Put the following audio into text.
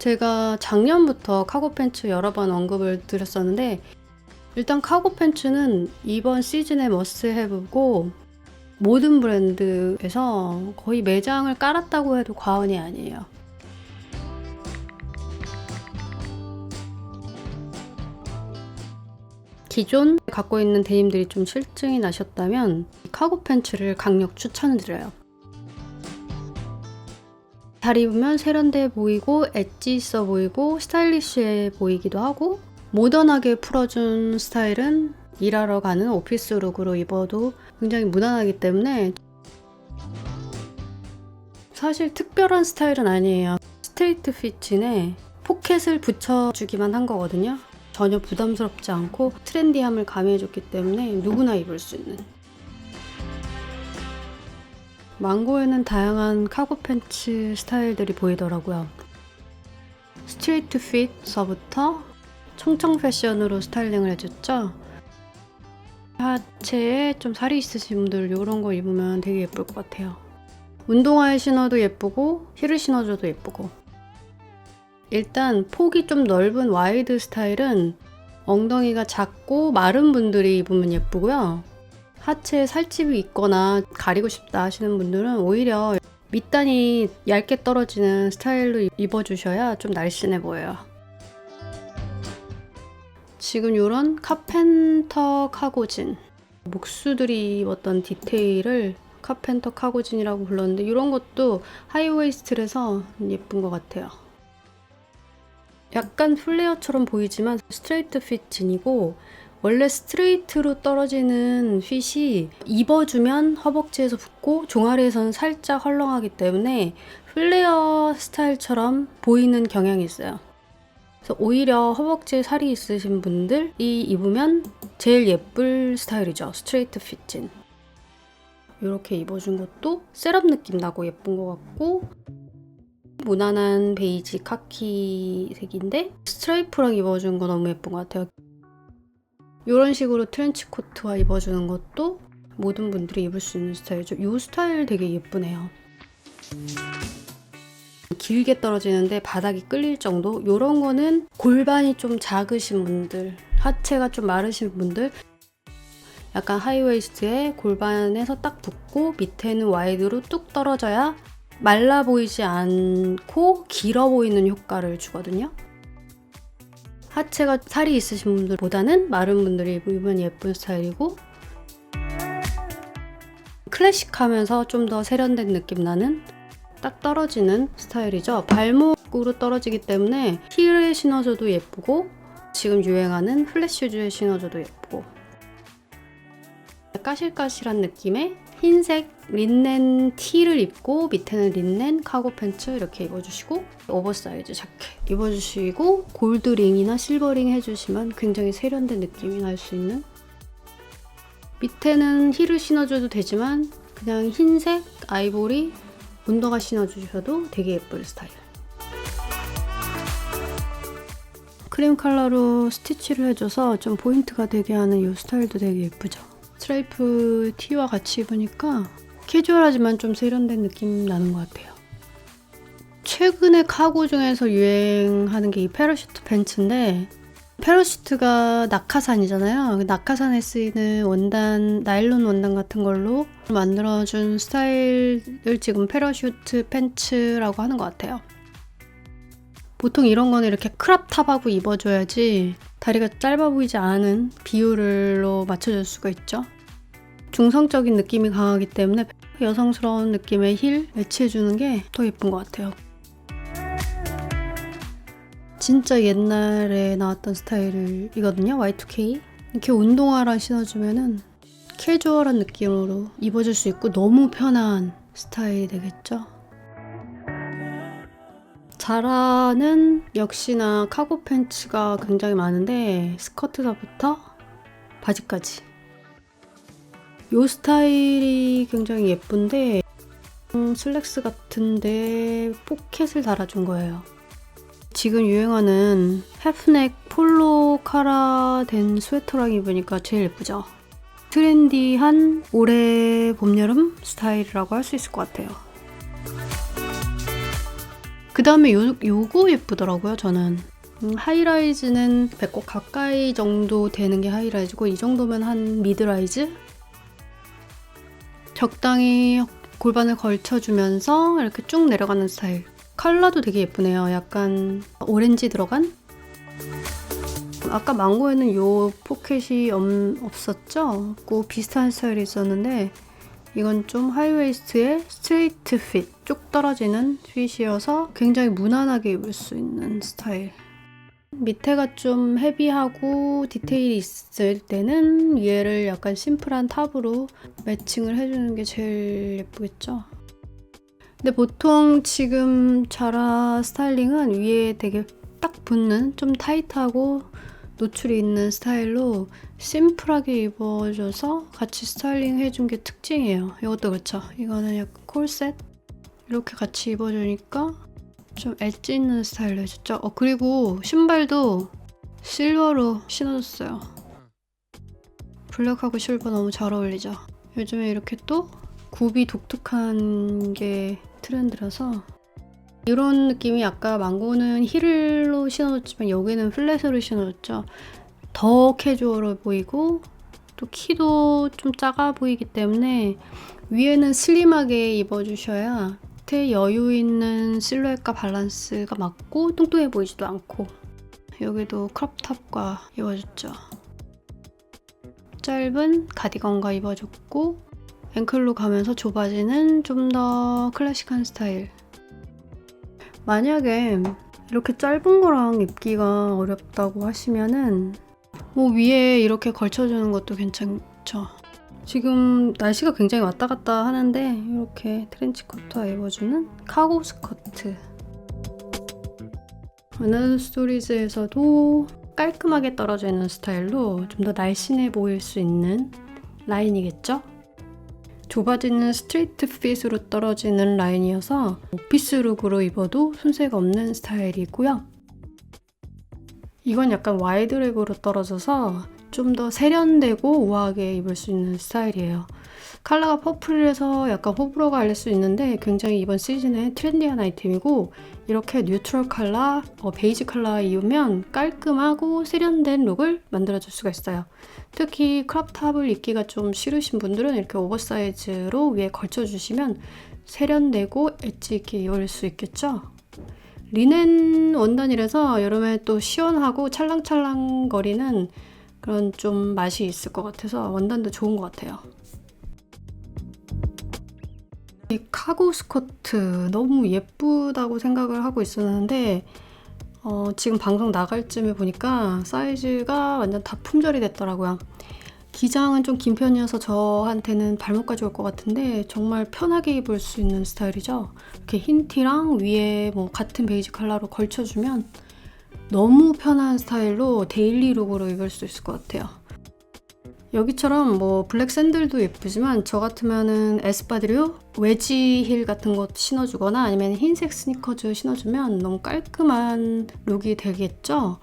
제가 작년부터 카고 팬츠 여러 번 언급을 드렸었는데 일단 카고 팬츠는 이번 시즌의 머스헤브고 모든 브랜드에서 거의 매장을 깔았다고 해도 과언이 아니에요. 기존 갖고 있는 데님들이 좀 실증이 나셨다면 카고 팬츠를 강력 추천드려요. 잘 입으면 세련돼 보이고 엣지 있어 보이고 스타일리시해 보이기도 하고 모던하게 풀어준 스타일은 일하러 가는 오피스 룩으로 입어도 굉장히 무난하기 때문에 사실 특별한 스타일은 아니에요. 스트레이트 핏진에 포켓을 붙여주기만 한 거거든요. 전혀 부담스럽지 않고 트렌디함을 가미해줬기 때문에 누구나 입을 수 있는 망고에는 다양한 카고 팬츠 스타일들이 보이더라고요. 스트레이트 핏서부터 청청 패션으로 스타일링을 해줬죠. 하체에 좀 살이 있으신 분들 이런 거 입으면 되게 예쁠 것 같아요. 운동화에 신어도 예쁘고 힐을 신어줘도 예쁘고 일단 폭이 좀 넓은 와이드 스타일은 엉덩이가 작고 마른 분들이 입으면 예쁘고요. 하체에 살집이 있거나 가리고 싶다 하시는 분들은 오히려 밑단이 얇게 떨어지는 스타일로 입어주셔야 좀 날씬해 보여요. 지금 이런 카펜터 카고진 목수들이 입었던 디테일을 카펜터 카고진이라고 불렀는데 이런 것도 하이웨이스트라서 예쁜 것 같아요. 약간 플레어처럼 보이지만 스트레이트 핏 진이고 원래 스트레이트로 떨어지는 핏이 입어주면 허벅지에서 붙고 종아리에서는 살짝 헐렁하기 때문에 플레어 스타일처럼 보이는 경향이 있어요. 그래서 오히려 허벅지에 살이 있으신 분들이 입으면 제일 예쁠 스타일이죠. 스트레이트 핏진. 이렇게 입어준 것도 셋업 느낌 나고 예쁜 것 같고 무난한 베이지 카키 색인데 스트라이프랑 입어준 거 너무 예쁜 것 같아요. 이런 식으로 트렌치 코트와 입어주는 것도 모든 분들이 입을 수 있는 스타일이죠. 이 스타일 되게 예쁘네요. 길게 떨어지는데 바닥이 끌릴 정도 이런 거는 골반이 좀 작으신 분들 하체가 좀 마르신 분들 약간 하이웨이스트에 골반에서 딱 붙고 밑에는 와이드로 뚝 떨어져야 말라 보이지 않고 길어 보이는 효과를 주거든요. 하체가 살이 있으신 분들보다는 마른 분들이 입으면 예쁜 스타일이고 클래식하면서 좀 더 세련된 느낌 나는 딱 떨어지는 스타일이죠. 발목으로 떨어지기 때문에 힐에 신어줘도 예쁘고 지금 유행하는 플랫슈즈에 신어줘도 예쁘고 까실까실한 느낌의 흰색 린넨 티를 입고 밑에는 린넨 카고 팬츠 이렇게 입어주시고 오버사이즈 자켓 입어주시고 골드링이나 실버링 해주시면 굉장히 세련된 느낌이 날 수 있는. 밑에는 힐을 신어줘도 되지만 그냥 흰색 아이보리 운동화 신어주셔도 되게 예쁠 스타일. 크림 컬러로 스티치를 해줘서 좀 포인트가 되게 하는 이 스타일도 되게 예쁘죠 스트라이프 티와 같이 입으니까 캐주얼하지만 좀 세련된 느낌 나는 것 같아요. 최근에 카고 중에서 유행하는 게이 패러슈트 벤츠인데 패러슈트가 낙하산이잖아요. 그 낙하산에 쓰이는 원단, 나일론 원단 같은 걸로 만들어준 스타일을 지금 패러슈트 팬츠라고 하는 것 같아요. 보통 이런 거는 이렇게 크랍 탑하고 입어줘야지 다리가 짧아 보이지 않은 비율로 맞춰줄 수가 있죠. 중성적인 느낌이 강하기 때문에 여성스러운 느낌의 힐 매치해주는 게 더 예쁜 것 같아요. 진짜 옛날에 나왔던 스타일이거든요. Y2K. 이렇게 운동화랑 신어주면은 캐주얼한 느낌으로 입어줄 수 있고 너무 편한 스타일이 되겠죠. 자라는 역시나 카고 팬츠가 굉장히 많은데 스커트서부터 바지까지 이 스타일이 굉장히 예쁜데 음, 슬랙스 같은데 포켓을 달아준 거예요. 지금 유행하는 해프넥 폴로 카라 된 스웨터랑 입으니까 제일 예쁘죠? 트렌디한 올해 봄, 여름 스타일이라고 할 수 있을 것 같아요. 그 다음에 요, 요거 예쁘더라고요, 저는. 음, 하이라이즈는 배꼽 가까이 정도 되는 게 하이라이즈고, 이 정도면 한 미드라이즈? 적당히 골반을 걸쳐주면서 이렇게 쭉 내려가는 스타일. 컬러도 되게 예쁘네요. 약간 오렌지 들어간? 아까 망고에는 요 포켓이 없, 없었죠? 그 비슷한 스타일이 있었는데 이건 좀 하이웨이스트에 스트레이트 핏, 쭉 떨어지는 핏이어서 굉장히 무난하게 입을 수 있는 스타일. 밑에가 좀 헤비하고 디테일이 있을 때는 위에를 약간 심플한 탑으로 매칭을 해주는 게 제일 예쁘겠죠? 근데 보통 지금 자라 스타일링은 위에 되게 딱 붙는 좀 타이트하고 노출이 있는 스타일로 심플하게 입어줘서 같이 스타일링 해준 게 특징이에요. 이것도 그렇죠. 이거는 약간 콜셋 이렇게 같이 입어주니까 좀 엣지 있는 스타일로 해줬죠. 어 그리고 신발도 실버로 신어줬어요. 블랙하고 실버 너무 잘 어울리죠. 요즘에 이렇게 또 굽이 독특한 게 트렌드라서 이런 느낌이 아까 망고는 힐로 신어줬지만 여기는 플랫으로 신어줬죠. 더 캐주얼해 보이고 또 키도 좀 작아 보이기 때문에 위에는 슬림하게 입어주셔야 밑에 여유 있는 실루엣과 밸런스가 맞고 뚱뚱해 보이지도 않고 여기도 크롭탑과 입어줬죠. 짧은 가디건과 입어줬고 앵클로 가면서 좁아지는 좀 더 클래식한 스타일 만약에 이렇게 짧은 거랑 입기가 어렵다고 하시면은 뭐 위에 이렇게 걸쳐주는 것도 괜찮죠. 지금 날씨가 굉장히 왔다 갔다 하는데 이렇게 트렌치 코트와 입어주는 카고 스커트. 어나더 스토리즈에서도 깔끔하게 떨어져 있는 스타일로 좀 더 날씬해 보일 수 있는 라인이겠죠? 좁아지는 스트레이트 핏으로 떨어지는 라인이어서 오피스 룩으로 입어도 손색 없는 스타일이고요. 이건 약간 와이드렉으로 떨어져서 좀 더 세련되고 우아하게 입을 수 있는 스타일이에요. 컬러가 퍼플이라서 약간 호불호가 갈릴 수 있는데 굉장히 이번 시즌에 트렌디한 아이템이고 이렇게 뉴트럴 컬러, 어, 베이지 컬러 입으면 깔끔하고 세련된 룩을 만들어줄 수가 있어요. 특히 크롭탑을 입기가 좀 싫으신 분들은 이렇게 오버사이즈로 위에 걸쳐주시면 세련되고 엣지 있게 입을 수 있겠죠. 리넨 원단이라서 여름에 또 시원하고 찰랑찰랑 거리는 그런 좀 맛이 있을 것 같아서 원단도 좋은 것 같아요. 이 카고 스커트 너무 예쁘다고 생각을 하고 있었는데 어, 지금 방송 나갈 쯤에 보니까 사이즈가 완전 다 품절이 됐더라고요. 기장은 좀 긴 편이어서 저한테는 발목까지 올 것 같은데 정말 편하게 입을 수 있는 스타일이죠. 이렇게 흰 티랑 위에 뭐 같은 베이지 컬러로 걸쳐주면 너무 편한 스타일로 데일리 룩으로 입을 수 있을 것 같아요. 여기처럼 뭐 블랙 샌들도 예쁘지만 저 같으면은 에스파드류 웨지 힐 같은 거 신어주거나 아니면 흰색 스니커즈 신어주면 너무 깔끔한 룩이 되겠죠.